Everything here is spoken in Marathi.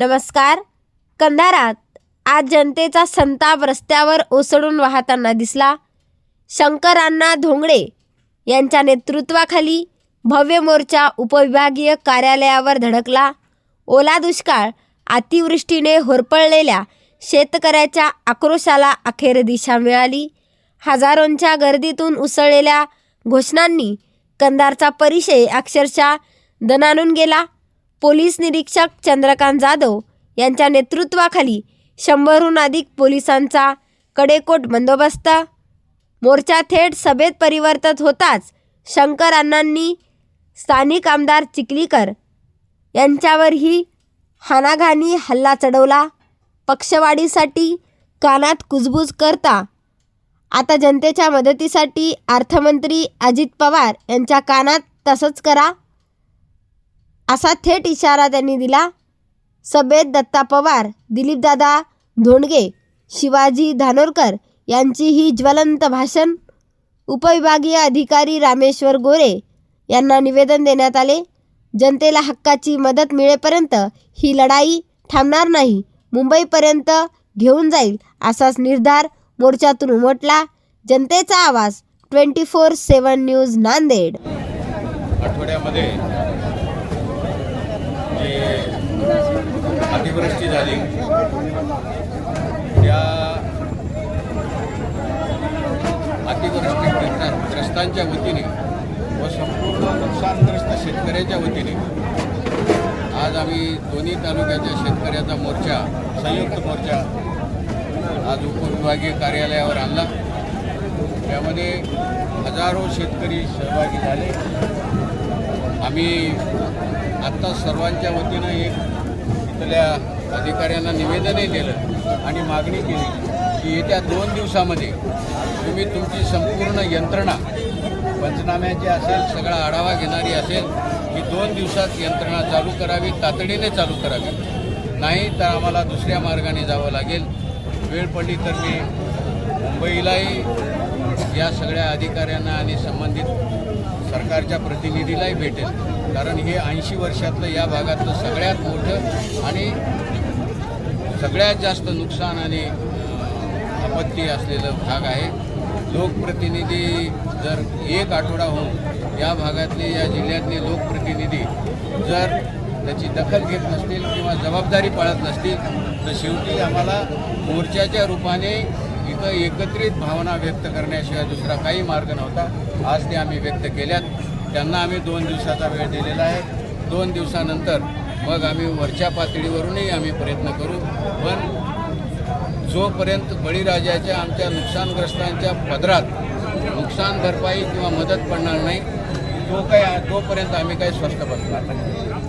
नमस्कार. कंधारात आज जनतेचा संताप रस्त्यावर ओसडून वाहताना दिसला. शंकरांना धोंगडे यांच्या नेतृत्वाखाली भव्य मोर्चा उपविभागीय कार्यालयावर धडकला. ओला दुष्काळ अतिवृष्टीने होरपळलेल्या शेतकऱ्याच्या आक्रोशाला अखेर दिशा मिळाली. हजारोंच्या गर्दीतून उसळलेल्या घोषणांनी कंधारचा परिचय अक्षरशः दणानून गेला. पोलीस निरीक्षक चंद्रकांत जाधव यांच्या नेतृत्वाखाली शंभरहून अधिक पोलिसांचा कडेकोट बंदोबस्त. मोर्चा थेट सभेत परिवर्तित होताच शंकर अण्णांनी स्थानिक आमदार चिखलीकर यांच्यावरही हानाघानी हल्ला चढवला. पक्षवाढीसाठी कानात कुजबूज करता. आता जनतेच्या मदतीसाठी अर्थमंत्री अजित पवार यांच्या कानात तसंच करा. असा थेट इशारा त्यांनी दिला. सभेत दत्ता पवार दिलीपदादा धोंडगे शिवाजी धानोरकर यांची ही ज्वलंत भाषण. उपविभागीय अधिकारी रामेश्वर गोरे यांना निवेदन देण्यात आले. जनतेला हक्काची मदत मिळेपर्यंत ही लढाई थांबणार नाही. मुंबईपर्यंत घेऊन जाईल असाच निर्धार मोर्चातून उमटला. जनतेचा आवाज twenty four seven news Nanded. आठवड्यामध्ये जे अतिवृष्टी झाली. त्या अतिवृष्टी ग्रस्तांच्या वतीने व संपूर्ण नुकसानग्रस्त शेतकऱ्याच्या वतीने आज आम्ही दोन्ही तालुक्याच्या शेतकऱ्याचा मोर्चा संयुक्त मोर्चा आज उपविभागीय कार्यालयावर आणला. त्यामध्ये हजारो शेतकरी सहभागी झाले. आम्ही आत्ता सर्वांच्या वतीनं एक इथल्या अधिकाऱ्यांना निवेदनही दिलं आणि मागणी केली की येत्या दोन दिवसामध्ये तुम्ही तुमची संपूर्ण यंत्रणा पंचनाम्याची असेल सगळा आढावा घेणारी असेल ही दोन दिवसात यंत्रणा चालू करावी तातडीने चालू करावी. नाही तर आम्हाला दुसऱ्या मार्गाने जावं लागेल. वेळ पडली तर मी मुंबईलाही या सगळ्या अधिकाऱ्यांना आणि संबंधित सरकारच्या प्रतिनिधीलाही भेटेल. कारण हे ऐंशी वर्षातलं या भागातलं सगळ्यात मोठं आणि सगळ्यात जास्त नुकसान आणि आपत्ती असलेलं भाग आहे. लोकप्रतिनिधी जर एक आठवडा होऊन या भागातले या जिल्ह्यातले लोकप्रतिनिधी जर त्याची दखल घेत नसतील किंवा जबाबदारी पाळत नसतील तर शेवटी आम्हाला मोर्चाच्या रूपाने इथं एकत्रित भावना व्यक्त करण्याशिवाय दुसरा काही मार्ग नव्हता. आज ते आम्ही व्यक्त केल्यात. त्यांना आम्ही दोन दिवसाचा वेळ दिलेला आहे. दोन दिवसानंतर मग आम्ही वरच्या पातळीवरूनही आम्ही प्रयत्न करू. पण जोपर्यंत बळीराजाच्या आमच्या नुकसानग्रस्तांच्या पदरात नुकसान भरपाई किंवा मदत पडणार नाही तो काय तोपर्यंत आम्ही काही स्वस्थ बसणार नाही.